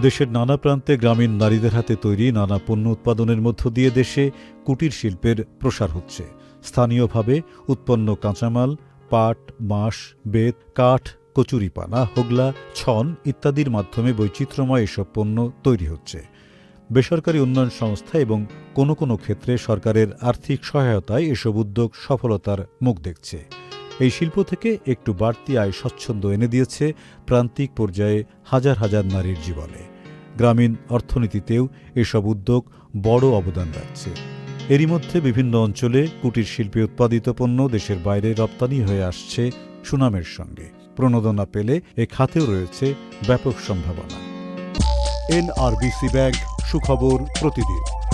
দেশের নানা প্রান্তে গ্রামীণ নারীদের হাতে তৈরি নানা পণ্য উৎপাদনের মধ্য দিয়ে দেশে কুটির শিল্পের প্রসার হচ্ছে। স্থানীয়ভাবে উৎপন্ন কাঁচামাল, পাট, বাঁশ, বেত, কাঠ কচুরিপানা হোগলা, ছন ইত্যাদির মাধ্যমে বৈচিত্র্যময় এসব পণ্য তৈরি হচ্ছে। বেসরকারি উন্নয়ন সংস্থা এবং কোনো কোনো ক্ষেত্রে সরকারের আর্থিক সহায়তায় এসব উদ্যোগ সফলতার মুখ দেখছে। এই শিল্প থেকে একটু বাড়তি আয় স্বচ্ছন্দ এনে দিয়েছে প্রান্তিক পর্যায়ে হাজার হাজার নারীর জীবনে। গ্রামীণ অর্থনীতিতেও এসব উদ্যোগ বড় অবদান রাখছে। এরই মধ্যে বিভিন্ন অঞ্চলে কুটির শিল্পে উৎপাদিত পণ্য দেশের বাইরে রপ্তানি হয়ে আসছে সুনামের সঙ্গে। প্রণোদনা পেলে এ খাতেও রয়েছে ব্যাপক সম্ভাবনা। এনআরবিসি ব্যাংক সুখবর প্রতিদিন।